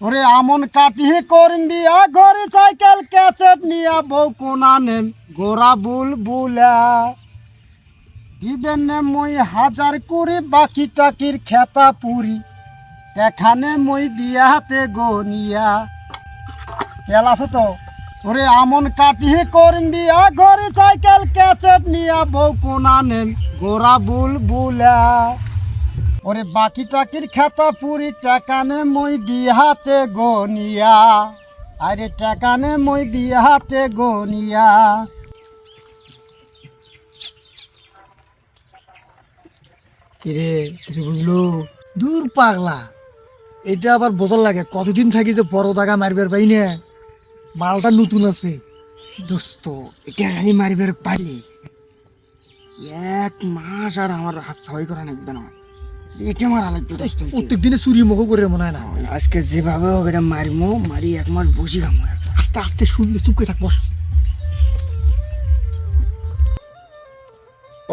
ওরে আমন কাটিয়ে করিম বিয়া ঘরে সাইকেল ক্যাচেট নিয়া বউ কোনা নেম গোরা বুল বুলা। দিবেন মই হাজার কুড়ি, বাকি টাকির খেতা পুরি। এখানে মই বিয়াতে গনিয়া। তেল আছে তো? ওরে আমন কাটিয়ে করিম বিয়া ঘরে সাইকেল ক্যাচেট নিয়া বউ কোনা নেম গোরা বুল বুলা। ওরে বাকি টাকির খেতা পুরি টাকানে মই বিহাতে গনিয়া। আরে টাকানে মই বিহাতে গনিয়া। কিরে, কিছু বুঝলো? দূর পাগলা। এটা আবার বোতল লাগে, কতদিন থাকি যে বড় দাগা মারবার পাই না। মালটা নতুন আছে। দোস্ত এটা খালি মারবার পাইলে। এক মাস আর আমার হাত সাবাই করা লাগবে না। এটা মারা লাগবে দোস্ত প্রত্যেক দিনে চুরি মুখ করে মনে হয় না? আজকে যেভাবে হোক এটা মারিমো মারি এক মাস বসি খামো আস্তে আস্তে শুনলে চুপ করে থাক বস।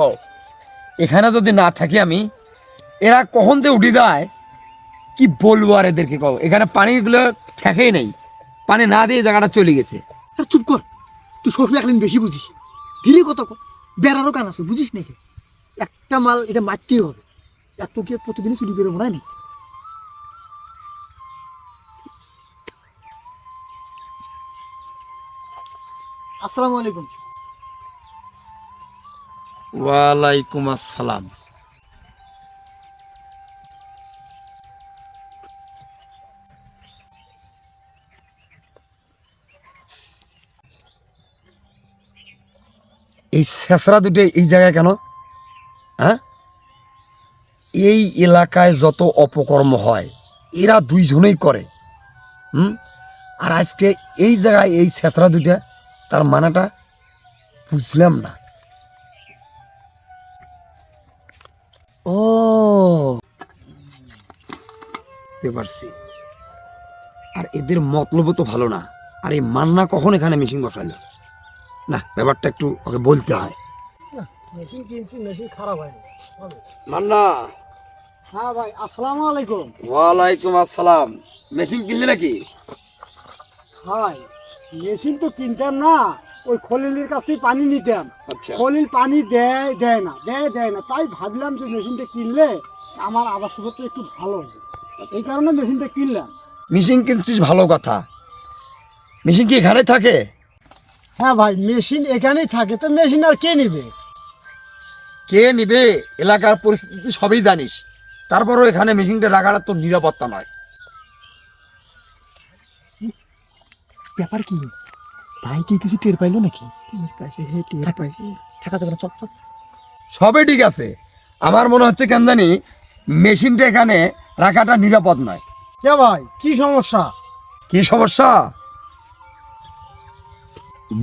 ও এখানে যদি না থাকি আমি এরা কখন যে উঠে যায় কি বলব আর এদেরকে কও। এখানে পানিগুলো ঠেকেই নেই। পানি না দিয়ে জায়গাটা চলে গেছে। চুপ কর তুই সব একদিন বেশি বুঝিস ধীরে কত কর বেড়ারও কান আছে বুঝিস নাকি? একটা মাল এটা মারতেই হবে। এত কি প্রতিদিনই চুরি করে মনে হয় আসসালামু আলাইকুম। ওয়ালাইকুম আসসালাম। এই শেষরা দুটো এই জায়গায় কেন? এই এলাকায় যত অপকর্ম হয় এরা দুইজনেই করে। হুম? আর আজকে এই জায়গায় এই শেষরা দুইটা তার মানাটা বুঝলাম না। ও। পারছি আর এদের মতলবও তো ভালো না। আর এই মান্না কখন এখানে মেশিন বসাইল না ব্যাপারটা একটু ওকে বলতে হয়। মেশিন কিনছি মেশিন খারাপ হয়নি। মান্না! হ্যাঁ ভাই আসসালামু আলাইকুম। ওয়ালাইকুম আসসালাম। মেশিন কিনলে নাকি? হাই মেশিন তো কিনতাম না ওই খলিলের কাছ থেকে পানি নিতাম। আচ্ছা। খলিল পানি দেয় দেয় না দেয় দেয় না। তাই ভাবলাম যে মেশিনটা কিনলে আমার আবাসপত্র একটু ভালো হবে। এই কারণে মেশিনটা কিনলাম। মেশিন কিনছিস ভালো কথা। মেশিন কি এখানে থাকে? হ্যাঁ ভাই মেশিন এখানেই থাকে তো মেশিন আর কে নিবে? কে নিবে? এলাকার পরিস্থিতি সবই জানিস। তারপরও এখানে মেশিনটা রাখাটা তো নিরাপত্তা নয়। ব্যাপার কি? ভাই কি কিছু টের পাইলো নাকি? থাকা যাবে সবই ঠিক আছে। আমার মনে হচ্ছে কেন জানি মেশিনটা এখানে রাখাটা নিরাপদ নয়। কে ভাই? কি সমস্যা? কি সমস্যা?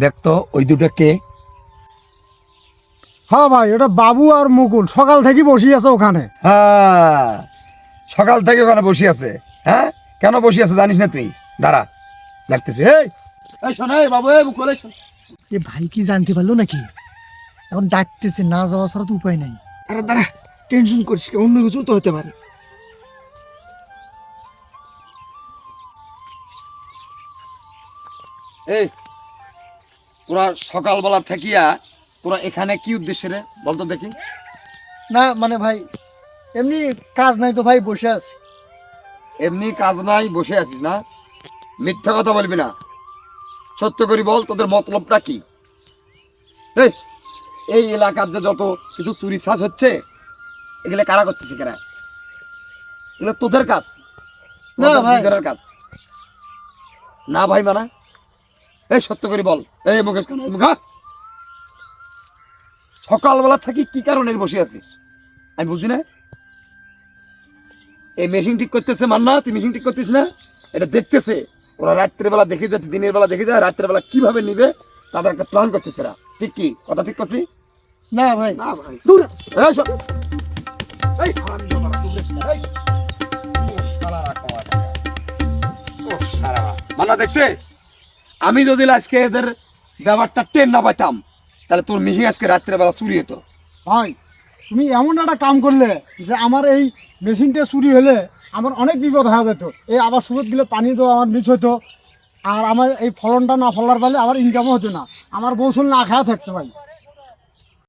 দেখতো ওই দুটো কে? হ্যাঁ ভাই ওটা বাবু আর মুকুল। সকাল থেকে বসে আছে ওখানে। হ্যাঁ সকাল থেকে ওখানে বসে আছে। হ্যাঁ? কেন বসে আছে জানিস না তুই? দাঁড়া দেখতেছি এই! এই শোন বাবু এই মুকুল এ ভাই কি জানতে পারল নাকি? এখন ডাকতেছে না যাওয়া ছাড়া তো উপায় নাই। আরে দাঁড়া টেনশন করিস অন্য কিছু তো হতে পারে। এই তোরা সকালবেলা থাকিয়া তোরা এখানে কি উদ্দেশ্যে রে? বলতো দেখি। না মানে ভাই এমনি কাজ নাই তো ভাই বসে আছে। এমনি কাজ নাই বসে আছিস না? মিথ্যা কথা বলবি না। সত্য করি বল তোদের মতলবটা কি? এই এই এলাকার যে যত কিছু চুরি শ্বাস হচ্ছে এগুলো কারা করতেছে কারা? এগুলো তোদের কাজ না ভাই। কাজ। না ভাই মানা? এই সত্য করি বল। এই মুকেশ কেন? মুখা সকালবেলা থাকি কি কারণে বসে আছিস? আমি বুঝি না। এই মেশিন ঠিক করতেছে মান্না তুই মেশিন ঠিক করতিস না? এটা দেখতেছে। ওরা রাত্রের বেলা দেখে যাচ্ছে দিনের বেলা দেখে যায় রাত্রের বেলা কীভাবে নিবে তাদের একটা প্ল্যান করতেছে এরা। ঠিক কি? কথা ঠিক করছি? না ভাই। না দূর। এই। মান্না দেখছে? আমি যদি আজকে এদের ব্যাপারটা টেন না পাইতাম তাহলে তোর মেশিন আজকে রাত্রেবেলা চুরি হতো ভাই, তুমি এমন একটা কাম করলে যে আমার এই মেশিনটা চুরি হলে আমার অনেক বিপদ হয়ে যেত। এই আবার সুবোধগুলো পানি দেওয়া আমার মিস হতো আর আমার এই ফলনটা না ফলার ফলে আমার ইনকামও হতো না। আমার বৌসুল না খাওয়া থাকতো ভাই।